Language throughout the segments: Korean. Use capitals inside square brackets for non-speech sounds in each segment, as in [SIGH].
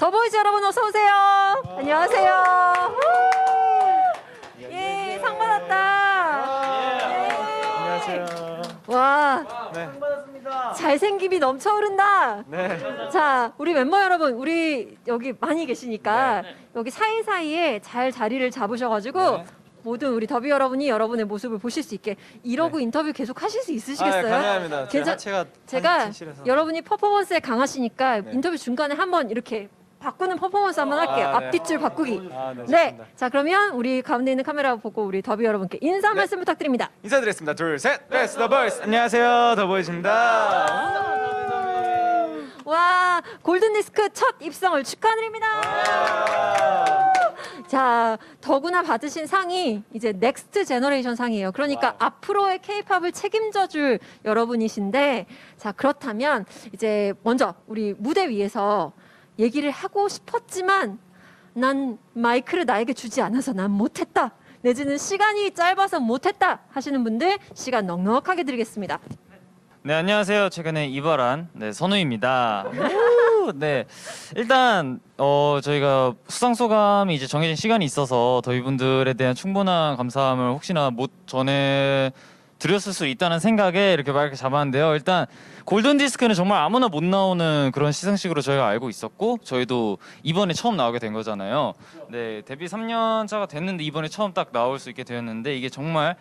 더보이즈 여러분 어서 오세요. 안녕하세요. 예, 상 받았다. 예. 안녕하세요. 와, 네. 잘생김이 넘쳐 흐른다. 네. 자, 우리 멤버 여러분, 우리 여기 많이 계시니까 여기 사이사이에 잘 자리를 잡으셔가지고 네. 모든 우리 더비 여러분이 여러분의 모습을 보실 수 있게 이러고 인터뷰 계속 하실 수 있으시겠어요? 아, 네, 가능합니다. 제 괜찮- 하체가 제가. 여러분이 퍼포먼스에 강하시니까 네. 인터뷰 중간에 한번 이렇게 바꾸는 퍼포먼스 한번 할게요. 아, 네. 앞뒷줄 바꾸기. 아, 네, 네. 좋습니다. 자, 그러면 우리 가운데 있는 카메라 보고 우리 더비 여러분께 인사 네. 말씀 부탁드립니다. 인사드리겠습니다. 둘, 셋. 베스트 더 보이스. 안녕하세요. 더 보이즈입니다. 와, 골든 디스크 첫 입성을 축하드립니다. 자, 더구나 받으신 상이 이제 넥스트 제너레이션 상이에요. 그러니까 앞으로의 케이팝을 책임져 줄 여러분이신데 자, 그렇다면 이제 먼저 우리 무대 위에서 얘기를 하고 싶었지만 난 마이크를 나에게 주지 않아서 난 못했다. 내지는 시간이 짧아서 못했다 하시는 분들 시간 넉넉하게 드리겠습니다. 네 안녕하세요. 최근에 이발한 네 선우입니다. 우, 네 일단 어 저희가 수상 소감이 이제 정해진 시간이 있어서 더위분들에 대한 충분한 감사함을 혹시나 못 전해 드렸을 수 있다는 생각에 이렇게 마이크 잡았는데요. 일단 골든 디스크는 정말 아무나 못 나오는 그런 시상식으로 저희가 알고 있었고 저희도 이번에 처음 나오게 된 거잖아요. 네 데뷔 3년 차가 됐는데 이번에 처음 딱 나올 수 있게 되었는데 이게 정말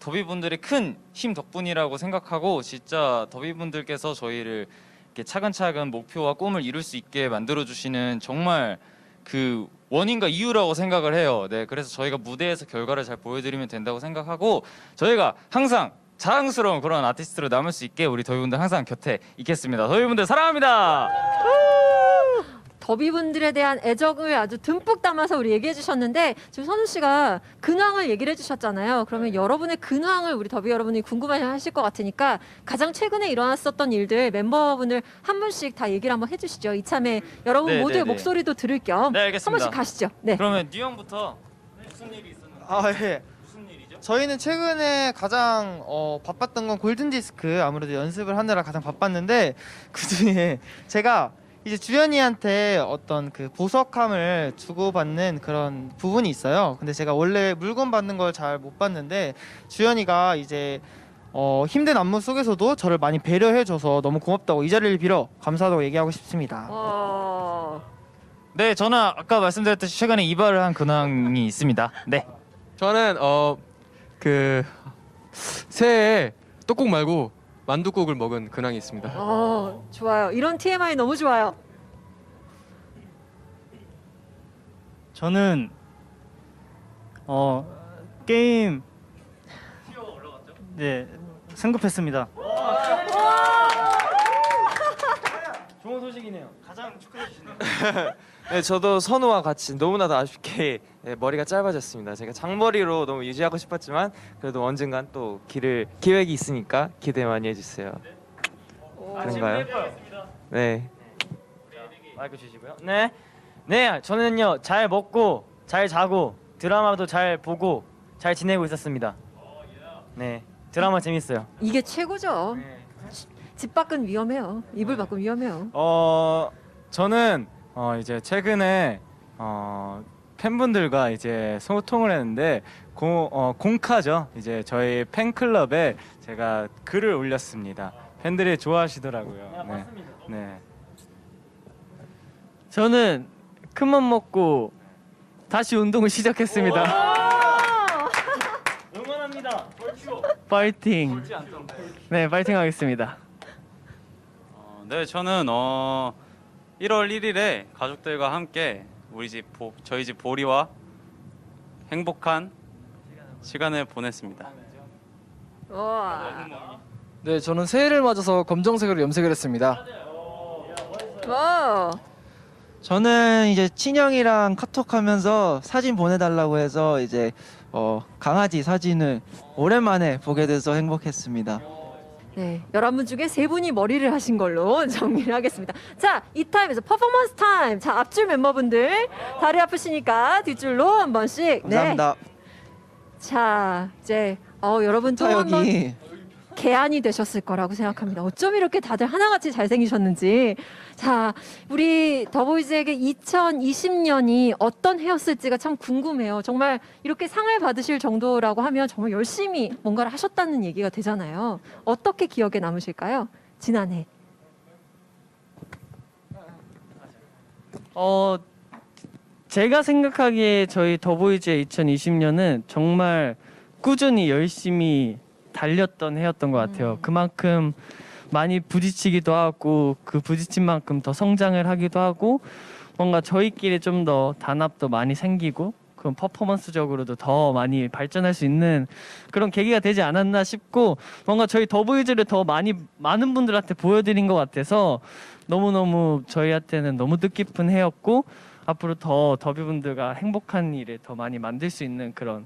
더비분들의 큰 힘 덕분이라고 생각하고 진짜 더비분들께서 저희를 이렇게 차근차근 목표와 꿈을 이룰 수 있게 만들어 주시는 정말 그 원인과 이유라고 생각을 해요. 네, 그래서 저희가 무대에서 결과를 잘 보여드리면 된다고 생각하고 저희가 항상 자랑스러운 그런 아티스트로 남을 수 있게 우리 더비분들 항상 곁에 있겠습니다. 더비분들 사랑합니다. 더비분들에 대한 애정을 아주 듬뿍 담아서 우리 얘기해 주셨는데 지금 선우 씨가 근황을 얘기를 해 주셨잖아요. 그러면 여러분의 근황을 우리 더비 여러분이 궁금해 하실 것 같으니까 가장 최근에 일어났었던 일들 멤버분들 한 분씩 다 얘기를 한번 해 주시죠. 이참에 여러분 네, 모두의 네, 네. 목소리도 들을 겸 네, 한 알겠습니다. 번씩 가시죠. 네. 그러면 뉴형부터 무슨 일이 있었는지 아 예. 무슨 일이죠? 저희는 최근에 가장 어, 바빴던 건 골든 디스크 아무래도 연습을 하느라 가장 바빴는데 그 중에 제가 이제 주연이한테 어떤 그 보석함을 주고받는 그런 부분이 있어요. 근데 제가 원래 물건 받는 걸 잘못 받는데 주연이가 이제 어, 힘든 안무 속에서도 저를 많이 배려해줘서 너무 고맙다고 이 자리를 빌어 감사하다고 얘기하고 싶습니다. 어... 네, 저는 아까 말씀드렸듯이 최근에 이발을 한 근황이 있습니다. 네. 저는 어 그 새해에 떡국 말고 만두국을 먹은 근황이 있습니다. 어, 좋아요. 이런 TMI 너무 좋아요. 저는 어 게임 네 승급했습니다. 좋은 소식이네요. 가장 축하해 주시네요. [LAUGHS] 네, 저도 선우와 같이 너무나도 아쉽게 네, 머리가 짧아졌습니다. 제가 장머리로 너무 유지하고 싶었지만 그래도 언젠간 또 길을 기획이 있으니까 기대 많이 해주세요. 그런가요? 네. 마이크 주시고요. 네. 네, 저는요. 잘 먹고 잘 자고 드라마도 잘 보고 잘 지내고 있었습니다. 네. 드라마 재밌어요. 이게 최고죠. 네. 집 밖은 위험해요. 이불 밖은 위험해요. 어 저는 어 이제 최근에 어 팬분들과 이제 소통을 했는데 고, 어, 공카죠. 이제 저희 팬클럽에 제가 글을 올렸습니다. 팬들이 좋아하시더라고요. 네. 네. 저는 큰맘 먹고 다시 운동을 시작했습니다. [LAUGHS] 응원합니다. 파이팅. 네, 파이팅 하겠습니다. 어, 네, 저는 어 1월 1일에 가족들과 함께 우리 집 보, 저희 집 보리와 행복한 시간을 보냈습니다. 와. 네, 저는 새해를 맞아서 검정색으로 염색을 했습니다. 와. 저는 이제 친형이랑 카톡하면서 사진 보내달라고 해서 이제 어, 강아지 사진을 오랜만에 보게 돼서 행복했습니다. 네, 11분 중에 세 분이 머리를 하신 걸로 [LAUGHS] 정리를 하겠습니다. 자, 이 타임에서 퍼포먼스 타임. 자, 앞줄 멤버분들 다리 아프시니까 뒷줄로 한 번씩. 감사합니다. 네. 자, 이제 어 여러분. 여기 개안이 되셨을 거라고 생각합니다. 어쩜 이렇게 다들 하나같이 잘생기셨는지. 자, 우리 더보이즈에게 2020년이 어떤 해였을지가 참 궁금해요. 정말 이렇게 상을 받으실 정도라고 하면 정말 열심히 뭔가를 하셨다는 얘기가 되잖아요. 어떻게 기억에 남으실까요? 지난해. 어 제가 생각하기에 저희 더보이즈의 2020년은 정말 꾸준히 열심히 달렸던 해였던 것 같아요. 음. 그만큼 많이 부딪히기도 하고 그 부딪힌 만큼 더 성장을 하기도 하고 뭔가 저희끼리 좀 더 단합도 많이 생기고 그런 퍼포먼스적으로도 더 많이 발전할 수 있는 그런 계기가 되지 않았나 싶고 뭔가 저희 더보이즈를 더 많이 많은 분들한테 보여드린 것 같아서 너무너무 저희한테는 너무 뜻깊은 해였고 앞으로 더 더비분들과 행복한 일을 더 많이 만들 수 있는 그런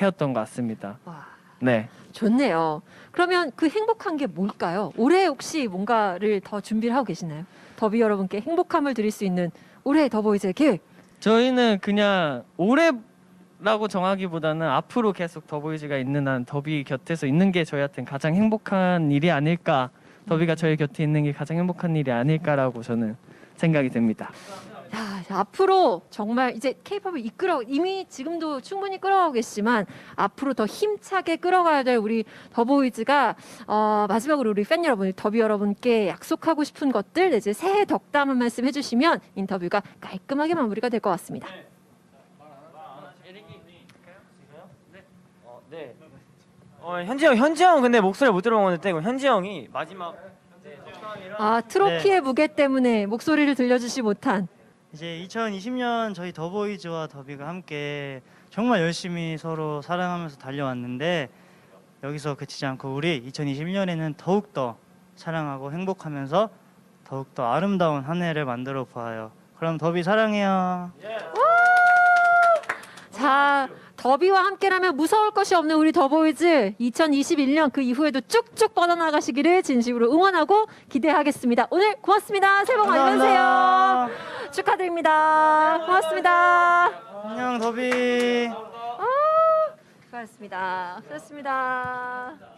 해였던 것 같습니다. 와. 네. 좋네요. 그러면 그 행복한 게 뭘까요? 올해 혹시 뭔가를 더 준비를 하고 계시나요? 더비 여러분께 행복함을 드릴 수 있는 올해 더보이즈의 계획. 저희는 그냥 올해라고 정하기보다는 앞으로 계속 더보이즈가 있는 한 더비 곁에서 있는 게 저희한테는 가장 행복한 일이 아닐까. 더비가 저희 곁에 있는 게 가장 행복한 일이 아닐까라고 저는 생각이 됩니다. 자, 자, 앞으로 정말 이제 케이팝을 이끌어 이미 지금도 충분히 끌어가고 계시지만 앞으로 더 힘차게 끌어가야 될 우리 더보이즈가 어, 마지막으로 우리 팬 여러분, 더비 여러분께 약속하고 싶은 것들 이제 새해 덕담 한 말씀 해주시면 인터뷰가 깔끔하게 마무리가 될 것 같습니다. 어, 네. 어, 현지 형, 현지 형 근데 목소리 못 들어보는데 그럼 현지 형이 마지막 아 트로피의 무게 때문에 목소리를 들려주지 못한 이제 2020년 저희 더보이즈와 더비가 함께 정말 열심히 서로 사랑하면서 달려왔는데 여기서 그치지 않고 우리 2021년에는 더욱더 사랑하고 행복하면서 더욱더 아름다운 한 해를 만들어 보아요. 그럼 더비 사랑해요. 자, 더비와 함께라면 무서울 것이 없는 우리 더보이즈 2021년 그 이후에도 쭉쭉 뻗어나가시기를 진심으로 응원하고 기대하겠습니다. 오늘 고맙습니다. 새해 복 많이 받으세요. 축하드립니다. 고맙습니다. 안녕 더비. 수고하셨습니다. 수고하셨습니다.